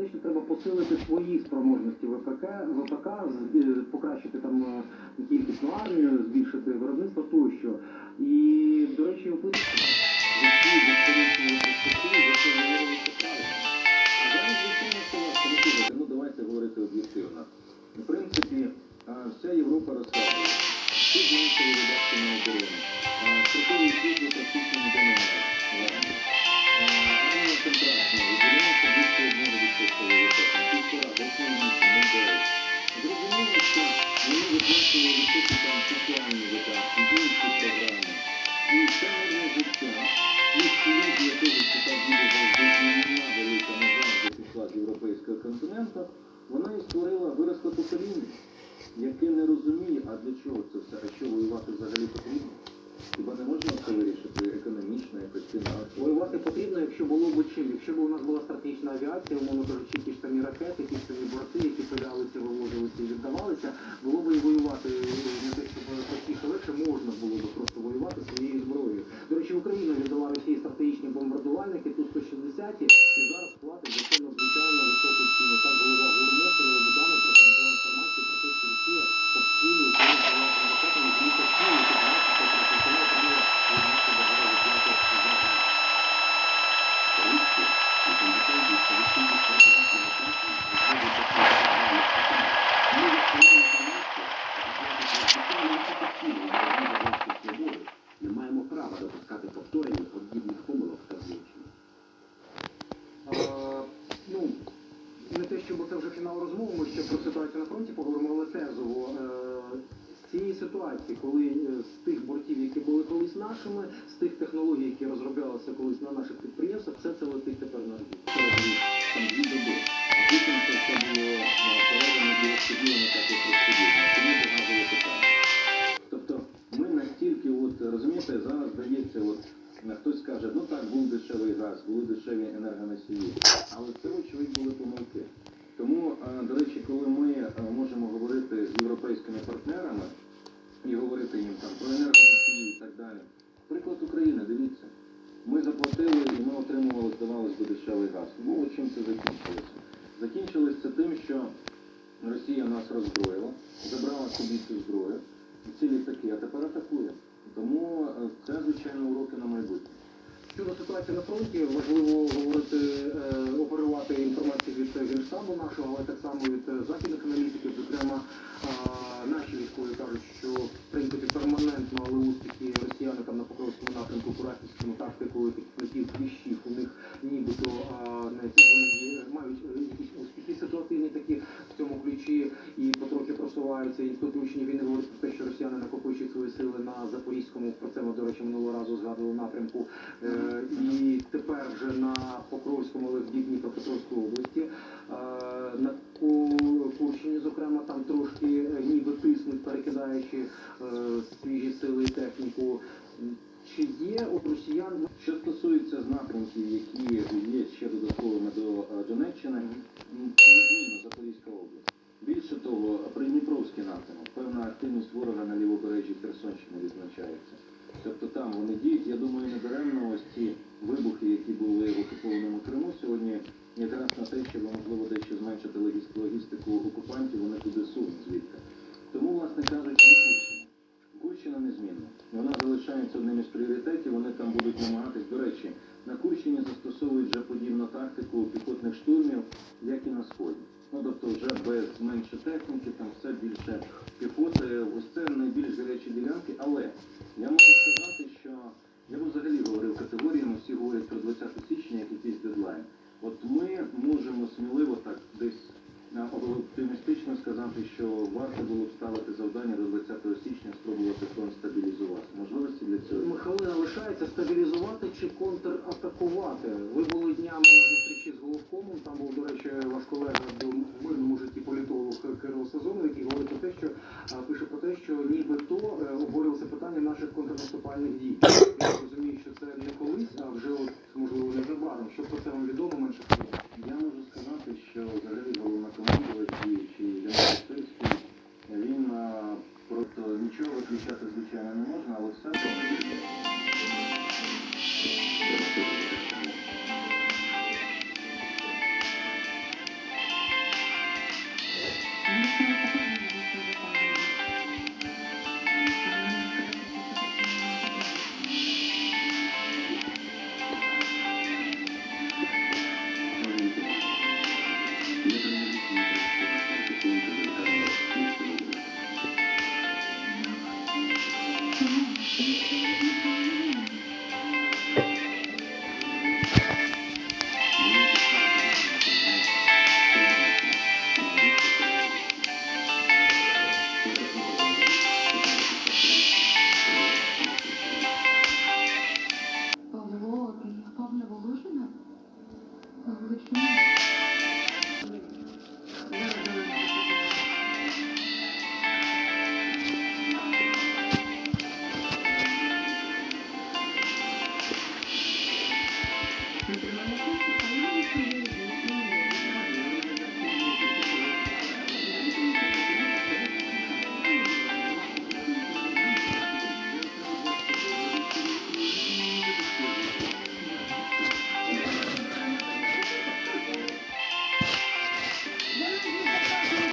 фактично треба посилити свої спроможності ВПК, ВПК, е, покращити там е, кількісну армію, збільшити виробництво тощо. І, до речі, важко. Ну, давайте говорити об'єктивно. В принципі, вся Європа розказує. Всі зменшили видатки на оборону. Строкової служби практично ніде немає. Ладно. А, Армія контрактна, виділяється більше одного відсоткового витрат. Півтора, десь на місці, не дев'ять. Зрозуміло, що вони виплачували там соціальні програми. І життя, і шлюб якогось така буде завжди і війна велика назавжди пішла європейського континенту, вона і створила, виросло покоління, яке не розуміє, а для чого це все, а що воювати взагалі потрібно. Хіба не можна це вирішити економічно, якось фінансово? Воювати потрібно, якщо було б чим. Якщо б у нас була стратегічна авіація, умовно кажучи, ті ж самі ракети, ті ж самі борти, які пилялися, вивозилися і віддавалися, було б і воювати не те, щоб простіше легше, можна було б просто воювати своєю коли е, з тих бортів, які були колись нашими, з тих технологій, які розроблялися колись на наших підприємствах, все це летить тепер на рік. дві доби, все було розподілено так, як. Тому багато питання. Тобто ми настільки, от розумієте, зараз дається, от хтось каже, ну так, був дешевий газ, були дешеві енергоносії, але це очевидь були помилки. Тому, е, до речі, коли ми е, можемо говорити з європейськими партнерами і говорити їм там про енергоносії і так далі. Приклад України, дивіться. Ми заплатили і ми отримували, здавалось би, дешевий газ. Ну, от чим це закінчилося? Закінчилось це тим, що Росія нас роззброїла, забрала собі цю зброю, ці літаки, а тепер атакує. Тому е, це, звичайно, уроки на майбутнє. Щодо ситуації на фронті, важливо говорити, е, оперувати інформацією від Генштабу нашого, але так само від е, західних аналітиків. Зокрема, наші військові кажуть, що в принципі перманентно, але успіхи росіяни там на Покровському напрямку, Курахівському тактикою таких плетів кліщів, у них нібито е, не ті вони є- мають е, якісь успіхи ситуативні такі в цьому ключі і потрохи просуваються. І включення війни говорить про те, що росіяни накопичують свої сили на Запорізькому, про це ми, до речі, минулого разу згадували напрямку. Е, І тепер вже на Покровському, але в Дніпропетровської області. Е, На Курщині, зокрема, там трошки е, ніби тиснуть, перекидаючи свіжі сили і техніку. Чи є у росіян Що стосується напрямків, які є ще додатковими до Донеччини, Запорізька область. Більше того, Придніпровський напрямок, певна активність ворога на лівобережжі Херсонщини відзначається. Тобто там вони діють. Я думаю, не даремно ось ці вибухи, які були в окупованому Криму сьогодні, якраз на те, щоб можливо дещо зменшити логіс- логістику окупантів, вони туди сунуть звідти. Тому, власне кажучи, Курщина. Курщина незмінна. Вона залишається одним із пріоритетів. Вони там будуть намагатись. До речі, на Курщині застосовують вже подібну тактику піхотних штурмів, як і на сході. Ну тобто вже без менше техніки, там все більше контратакувати? Ви були днями на зустрічі з головкомом. Там був, до речі, ваш колега в мирному житті політолог Кирило Сазонов, який говорить про те, що пише про те, що нібито е, обговорювалося питання наших контрнаступальних дій. Я розумію, що це не колись, а вже от можливо незабаром. Що про це вам відомо менше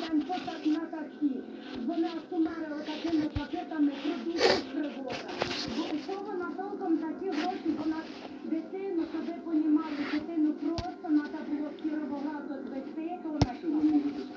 там отак на таксі. Пакетами продуктів привозила. Бо у кого на толком такі гроші, вона дитину себе понімала, дитину просто треба було скіровувати звести, то вона.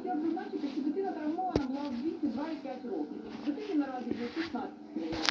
хотіла б зазначити, що дитина травмована була в у 202,5 років. Дитині наразі було 16 років.